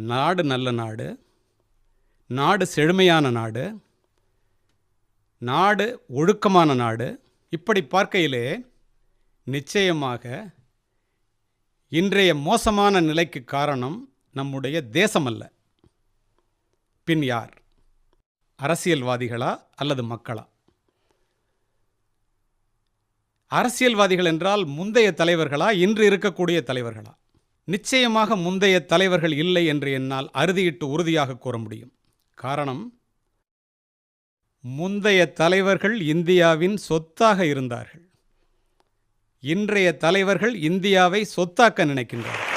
நாடு நல்ல நாடு நாடு செழுமையான நாடு நாடு ஒழுக்கமான நாடு. இப்படி பார்க்கையிலே நிச்சயமாக இன்றைய மோசமான நிலைக்கு காரணம் நம்முடைய தேசமல்ல. பின் யார்? அரசியல்வாதிகளா அல்லது மக்களா? அரசியல்வாதிகள் என்றால் முந்தைய தலைவர்களா இன்று இருக்கக்கூடிய தலைவர்களா? நிச்சயமாக முந்தைய தலைவர்கள் இல்லை என்று என்னால் அறுதியிட்டு உறுதியாக கூற முடியும். காரணம் முந்தைய தலைவர்கள் இந்தியாவின் சொத்தாக இருந்தார்கள். இன்றைய தலைவர்கள் இந்தியாவை சொத்தாக்க நினைக்கின்றார்கள்.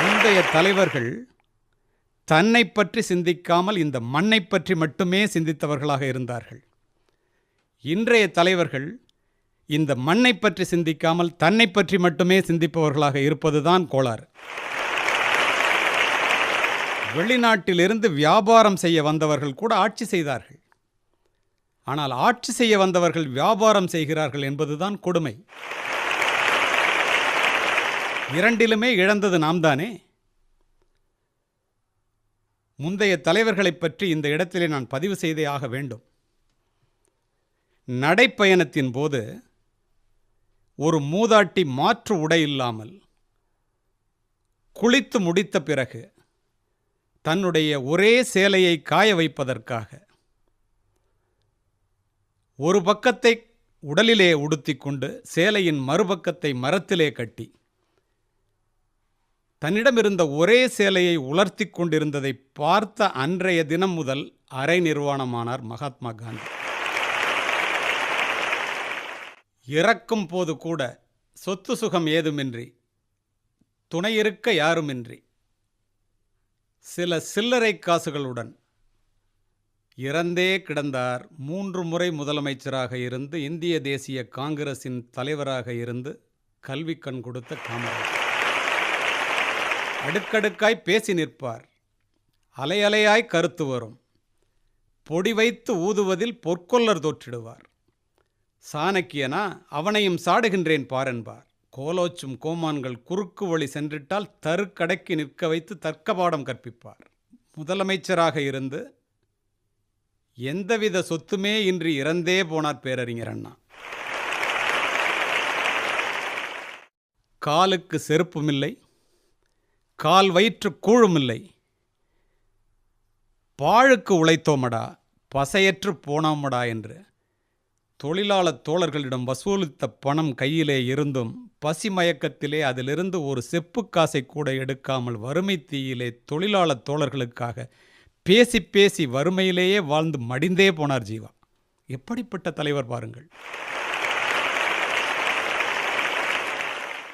முந்தைய தலைவர்கள் தன்னை பற்றி சிந்திக்காமல் இந்த மண்ணை பற்றி மட்டுமே சிந்தித்தவர்களாக இருந்தார்கள். இன்றைய தலைவர்கள் இந்த மண்ணை பற்றி சிந்திக்காமல் தன்னை பற்றி மட்டுமே சிந்திப்பவர்களாக இருப்பதுதான் கோளாறு. வெளிநாட்டிலிருந்து வியாபாரம் செய்ய வந்தவர்கள் கூட ஆட்சி செய்தார்கள். ஆனால் ஆட்சி செய்ய வந்தவர்கள் வியாபாரம் செய்கிறார்கள் என்பதுதான் கொடுமை. இரண்டிலுமே இழந்தது நாம் தானே முந்தைய தலைவர்களைப் பற்றி இந்த இடத்திலே நான் பதிவு செய்தே ஆக வேண்டும். நடைப்பயணத்தின் போது ஒரு மூதாட்டி மாற்று உடை இல்லாமல் குளித்து முடித்த பிறகு தன்னுடைய ஒரே சேலையை காய வைப்பதற்காக ஒரு பக்கத்தை உடலிலே உடுத்திக்கொண்டு சேலையின் மறுபக்கத்தை மரத்திலே கட்டி தன்னிடமிருந்த ஒரே சேலையை உலர்த்தி கொண்டிருந்ததை பார்த்த அன்றைய தினம் முதல் அரை நிர்வாணமானார் மகாத்மா காந்தி. இறக்கும் போது கூட சொத்து சுகம் ஏதுமின்றி துணையிருக்க யாருமின்றி. சில சில்லறை காசுகளுடன் இறந்தே கிடந்தார் மூன்று முறை முதலமைச்சராக இருந்து இந்திய தேசிய காங்கிரசின் தலைவராக இருந்து கல்வி கண் கொடுத்த காமராஜ். அடுக்கடுக்காய் பேசி நிற்பார். அலையலையாய் கருத்து வரும். பொடி வைத்து ஊதுவதில் பொற்கொல்லர் தோற்றிடுவார். சாணக்கியனா அவனையும் சாடுகின்றேன் பாரென்பார். கோலோச்சும் கோமான்கள் குறுக்கு வழி சென்றிட்டால் தருக்கடக்கி நிற்க வைத்து தர்க்க பாடம் கற்பிப்பார். முதலமைச்சராக இருந்து எந்தவித சொத்துமே இன்றி இறந்தே போனார் பேரறிஞர் அண்ணா. காலுக்கு செருப்புமில்லை கால் வயிற்று கூழுமில்லை. பாழுக்கு உழைத்தோமடா பசையற்று போனோமடா என்று தொழிலாளர் தோழர்களிடம் வசூலித்த பணம் கையிலே இருந்தும் பசி மயக்கத்திலே அதிலிருந்து ஒரு செப்பு காசை கூட எடுக்காமல் வறுமை தீயிலே தொழிலாளர் தோழர்களுக்காக பேசி பேசி வறுமையிலேயே வாழ்ந்து மடிந்தே போனார் ஜீவா. எப்படிப்பட்ட தலைவர் பாருங்கள்.